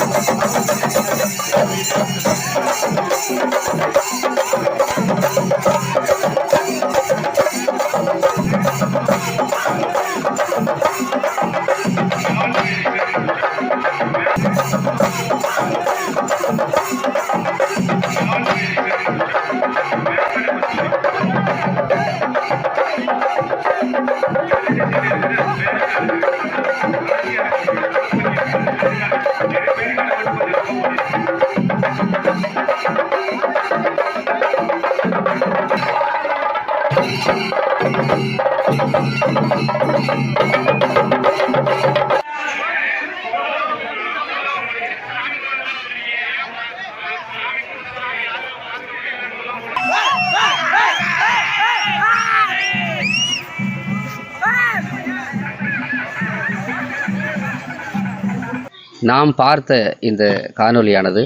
Thank you. நாம் பார்த்த இந்த காணொளியானது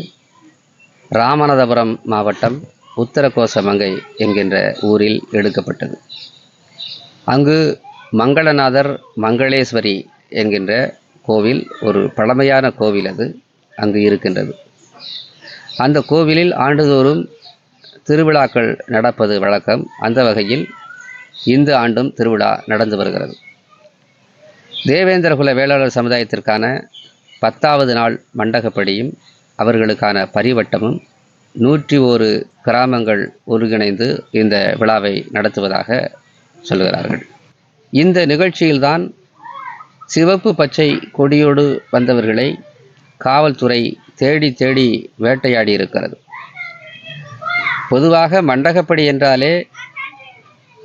ராமநாதபுரம் மாவட்டம் உத்தரகோசமங்கை என்கின்ற ஊரில் எடுக்கப்பட்டது. அங்கு மங்களநாதர் மங்களேஸ்வரி என்கின்ற கோவில் ஒரு பழமையான கோவில் அது அங்கு இருக்கின்றது. அந்த கோவிலில் ஆண்டுதோறும் திருவிழாக்கள் நடப்பது வழக்கம். அந்த வகையில் இந்த ஆண்டும் திருவிழா நடந்து வருகிறது. தேவேந்திரகுல வேளாளர் சமுதாயத்திற்கான பத்தாவது நாள் மண்டகப்படியும் அவர்களுக்கான பரிவட்டமும் நூற்றி ஒரு கிராமங்கள் ஒருங்கிணைந்து இந்த விழாவை நடத்துவதாக சொல்கிறார்கள் இந்த நிகழ்ச்சியில்தான் சிவப்பு பச்சை கொடியோடு வந்தவர்களை காவல்துறை தேடி தேடி வேட்டையாடி இருக்கிறது பொதுவாக மண்டகப்படி என்றாலே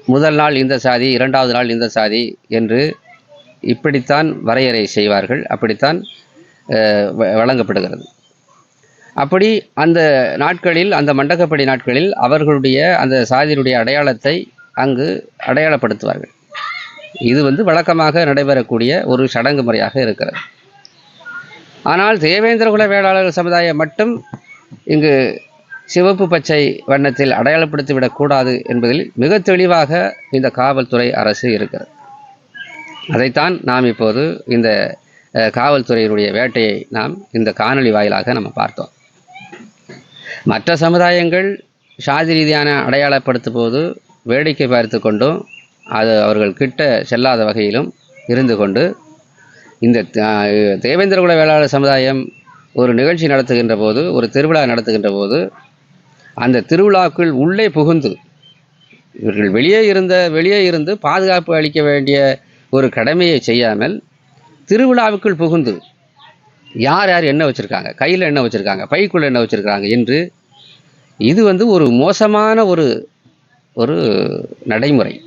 முதல் நாள் இந்த சாதி இரண்டாவது நாள் இந்த சாதி என்று இப்படித்தான் வரையறை செய்வார்கள். அப்படித்தான் வழங்கப்படுகிறது. அப்படி அந்த நாட்களில் அந்த மண்டகப்படி நாட்களில் அவர்களுடைய அந்த சாதியினுடைய அடையாளத்தை அங்கு அடையாளப்படுத்துவார்கள். இது வந்து வழக்கமாக நடைபெறக்கூடிய ஒரு சடங்கு முறையாக இருக்கிறது. ஆனால் தேவேந்திரகுல வேளாளர் சமுதாயம் மட்டும் இங்கு சிவப்பு பச்சை வண்ணத்தில் அடையாளப்படுத்திவிடக் கூடாது என்பதில் மிக தெளிவாக இந்த காவல்துறை அரசு இருக்கிறது. அதைத்தான் நாம் இப்போது இந்த காவல்துறையினுடைய வேட்டையை நாம் இந்த காணொளி வாயிலாக நம்ம பார்த்தோம். மற்ற சமுதாயங்கள் சாதி ரீதியான அடையாளப்படுத்தும் போது வேடிக்கை பார்த்து கொண்டும் அது அவர்கள் கிட்ட செல்லாத வகையிலும் இருந்து கொண்டு இந்த அஹ், தேவேந்திரகுல வேளாளர் சமுதாயம் ஒரு நிகழ்ச்சி நடத்துகின்ற போது ஒரு திருவிழா நடத்துகின்ற போது அந்த திருவிழாக்குள் உள்ளே புகுந்து இவர்கள் வெளியே இருந்த வெளியே இருந்து பாதுகாப்பு அளிக்க வேண்டிய ஒரு கடமையை செய்யாமல் திருவிழாவுக்குள் புகுந்து யார் யார் என்ன வச்சுருக்காங்க? கையில் என்ன வச்சுருக்காங்க? பைக்குள்ளே என்ன வச்சுருக்காங்க என்று இது வந்து ஒரு மோசமான ஒரு ஒரு நடைமுறை.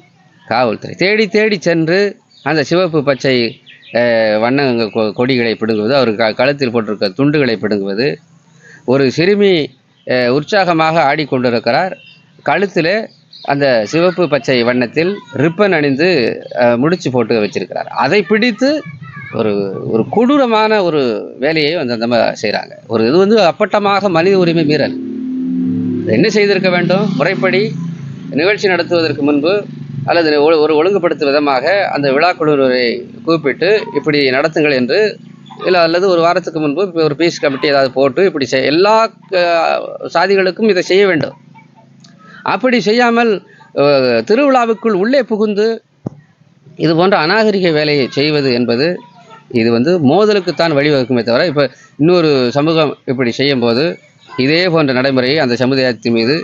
காவல்துறை. தேடி தேடி சென்று அந்த சிவப்பு பச்சை அஹ், வண்ண கொ- கொடிகளை பிடுங்குவது அவர் க கழுத்தில் போட்டிருக்க துண்டுகளை பிடுங்குவது ஒரு சிறுமி உற்சாகமாக ஆடிக்கொண்டிருக்கிறார். கழுத்தில் அந்த சிவப்பு பச்சை வண்ணத்தில் ரிப்பன் அணிந்து முடிச்சு போட்டு வச்சிருக்கிறார். அதை பிடித்து ஒரு ஒரு கொடூரமான ஒரு வேலையை வந்து அந்த மாதிரி செய்கிறாங்க ஒரு இது வந்து அப்பட்டமாக மனித உரிமை மீறல். என்ன செய்திருக்க வேண்டும்? முறைப்படி நிகழ்ச்சி நடத்துவதற்கு முன்பு அல்லது ஒ- ஒரு ஒழுங்குபடுத்தும் விதமாக அந்த விழாக்குழுவை கூப்பிட்டு இப்படி நடத்துங்கள் என்று இல்லை அல்லது ஒரு வாரத்துக்கு முன்பு ஒரு பீஸ் கமிட்டி ஏதாவது போட்டு இப்படி செய் எல்லா சாதிகளுக்கும் இதை செய்ய வேண்டும். அப்படி செய்யாமல் திருவிழாவுக்குள் உள்ளே புகுந்து இது போன்ற அநாகரிக வேலையை செய்வது என்பது இது வந்து மோதலுக்குத்தான் வழிவகுக்குமே தவிர இப்போ இன்னொரு சமூகம் இப்படி செய்யும்போது இதே போன்ற நடைமுறையை அந்த சமுதாயத்தின் மீது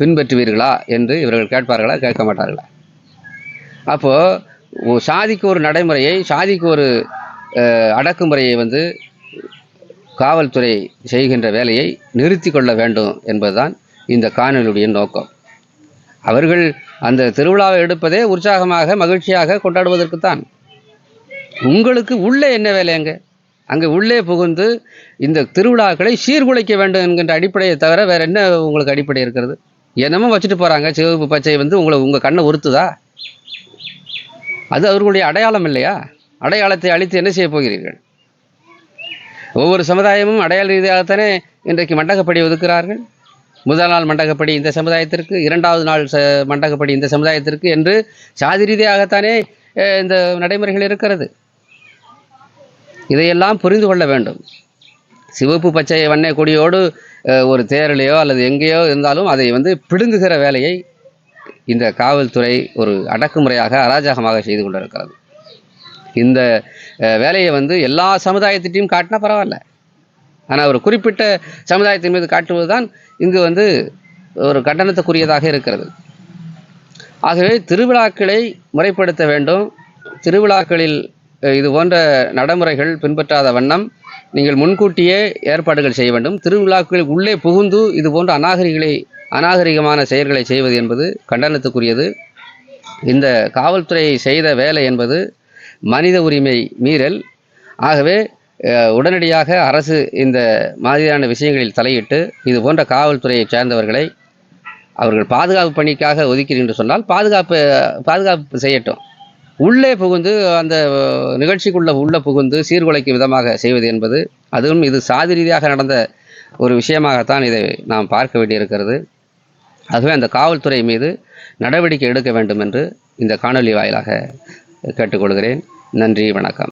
பின்பற்றுவீர்களா என்று இவர்கள் கேட்பார்களா கேட்க மாட்டார்களா? அப்போது சாதிக்கு ஒரு நடைமுறையை சாதிக்கு ஒரு அடக்குமுறையை வந்து காவல்துறை செய்கின்ற வேலையை நிறுத்தி கொள்ள வேண்டும் என்பதுதான் இந்த காணொலியுடைய நோக்கம். அவர்கள் அந்த திருவிழாவை எடுப்பதே உற்சாகமாக மகிழ்ச்சியாக கொண்டாடுவதற்குத்தான். உங்களுக்கு உள்ளே என்ன வேலை அங்கே? உள்ளே புகுந்து இந்த திருவிழாக்களை சீர்குலைக்க வேண்டும் என்கின்ற அடிப்படையை தவிர வேறு என்ன உங்களுக்கு அடிப்படை இருக்கிறது? என்னமோ வச்சுட்டு போகிறாங்க சிவப்பு பச்சை வந்து உங்களை உங்கள் கண்ணை உறுத்துதா? அது அவர்களுடைய அடையாளம் இல்லையா? அடையாளத்தை அழித்து என்ன செய்ய போகிறீர்கள்? ஒவ்வொரு சமுதாயமும் அடையாள ரீதியாகத்தானே இன்றைக்கு மண்டகப்படி ஒதுக்கிறார்கள் முதல் நாள் மண்டகப்படி இந்த சமுதாயத்திற்கு இரண்டாவது நாள் ச மண்டகப்படி இந்த சமுதாயத்திற்கு என்று சாதி ரீதியாகத்தானே இந்த நடைமுறைகள் இருக்கிறது. இதையெல்லாம் புரிந்து கொள்ள வேண்டும். சிவப்பு பச்சை வண்ண கொடியோடு ஒரு தேரிலையோ அல்லது எங்கேயோ இருந்தாலும் அதை வந்து பிடுங்குகிற வேலையை இந்த காவல்துறை ஒரு அடக்குமுறையாக அராஜகமாக செய்து கொண்டிருக்கிறது. இந்த வேலையை வந்து எல்லா சமுதாயத்திட்டையும் காட்டினா பரவாயில்ல. ஆனால் ஒரு குறிப்பிட்ட சமுதாயத்தின் மீது காட்டுவது தான் இங்கு வந்து ஒரு கண்டனத்துக்குரியதாக இருக்கிறது. ஆகவே திருவிழாக்களை முறைப்படுத்த வேண்டும். திருவிழாக்களில் இது போன்ற நடைமுறைகள் பின்பற்றாத வண்ணம் நீங்கள் முன்கூட்டியே ஏற்பாடுகள் செய்ய வேண்டும். திருவிழாக்களில் உள்ளே புகுந்து இது போன்ற அநாகரிகளை அநாகரிகமான செயல்களை செய்வது என்பது கண்டனத்துக்குரியது. இந்த காவல்துறை செய்த வேலை என்பது மனித உரிமை மீறல். ஆகவே உடனடியாக அரசு இந்த மாதிரியான விஷயங்களில் தலையிட்டு இது போன்ற காவல்துறையைச் சேர்ந்தவர்களை அவர்கள் பாதுகாப்பு பணிக்காக ஒதுக்கிறீர்கள் என்று சொன்னால் பாதுகாப்பு பாதுகாப்பு செய்யட்டும். உள்ளே புகுந்து அந்த நிகழ்ச்சிக்குள்ளே உள்ளே புகுந்து சீர்குலைக்கும் விதமாக செய்வது என்பது அதுவும் இது சாதி ரீதியாக நடந்த ஒரு விஷயமாகத்தான் இதை நாம் பார்க்க வேண்டியிருக்கிறது. ஆகவே அந்த காவல்துறை மீது நடவடிக்கை எடுக்க வேண்டும் என்று இந்த காணொளி வாயிலாக கேட்டுக்கொள்கிறேன். நன்றி வணக்கம்.